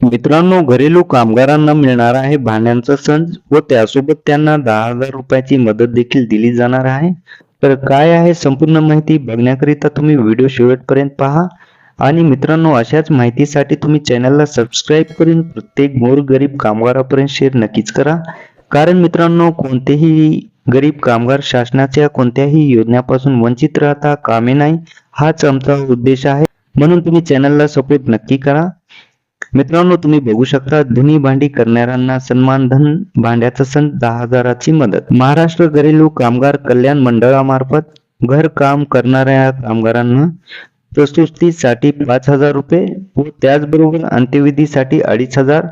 मित्रांनो घरेलू कामगारांना मिळणार आहे भांड्यांचा संच व त्यासोबत त्यांना दहा हजार रुपयाची मदत देखील दिली जाणार आहे. तर काय आहे संपूर्ण माहिती बघण्याकरिता तुम्ही व्हिडिओ शेवटपर्यंत पहा. आणि मित्रांनो अशाच माहितीसाठी तुम्ही चॅनलला सबस्क्राईब करून प्रत्येक मोर गरीब कामगारापर्यंत शेअर नक्कीच करा. कारण मित्रांनो कोणतेही गरीब कामगार शासनाच्या कोणत्याही योजनेपासून वंचित राहता कामे नाही हाच आमचा उद्देश आहे. म्हणून तुम्ही चॅनलला सपोर्ट नक्की करा. मित्रांनो तुम्ही बघू शकता धुनी भांडी करणाऱ्यांना सन्मान धन भांड्याचा सण दहा हजाराची मदत. महाराष्ट्र घरेलू कामगार कल्याण मंडळामार्फत घर काम करणाऱ्या कामगारांना प्रस्तुतीसाठी पाच हजार रुपये व त्याचबरोबर अंत्यविधीसाठी अडीच हजार.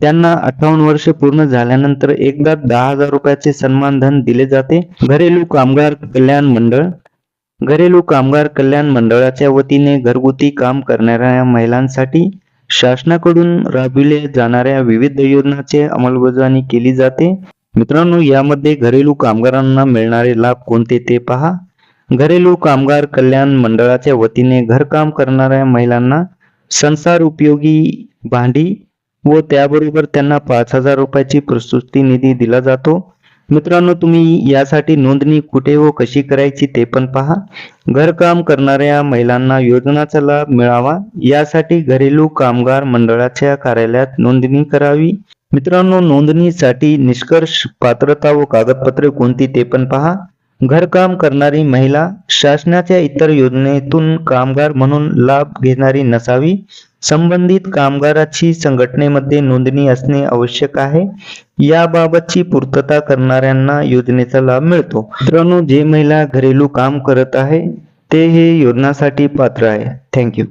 त्यांना अठ्ठावन्न वर्ष पूर्ण झाल्यानंतर एकदा दहा हजार रुपयाचे सन्मान धन दिले जाते. घरेलू कामगार कल्याण मंडळ. घरेलू कामगार कल्याण मंडळाच्या वतीने घरगुती काम करणाऱ्या महिलांसाठी शासनाकडून राबविल्या जाणाऱ्या विविध योजनांची अंमलबजावणी केली जाते. मित्रांनो यामध्ये घरेलू कामगारांना मिळणारे लाभ कोणते ते पहा. घरेलू कामगार कल्याण मंडळाच्या वतीने घरकाम करणाऱ्या महिलांना संसार उपयोगी भांडी व त्याबरोबर त्यांना पाच हजार रुपयाची प्रस्तुती निधी दिला जातो. मित्रांनो तुम्ही यासाठी नोंदणी कुठे व कशी करायची ते पण पहा. घरकाम करणाऱ्या महिलांना योजनाचा लाभ मिळावा. यासाठी घरेलू कामगार मंडळाच्या कार्यालयात नोंदणी करावी. मित्रांनो नोंदणीसाठी निष्कर्ष पात्रता व कागदपत्रे कोणती ते पण पहा. घरकाम करणारी महिला शासनाच्या इतर योजनेतून कामगार म्हणून लाभ घेणारी नसावी. संबंधित कामगाराची संघटनेमध्ये नोंदणी असणे आवश्यक आहे. याबाबतची पूर्तता करणाऱ्यांना योजनेचा लाभ मिळतो. मित्रांनो जे महिला घरेलू काम करत आहे ते हे योजनासाठी पात्र आहे. थँक्यू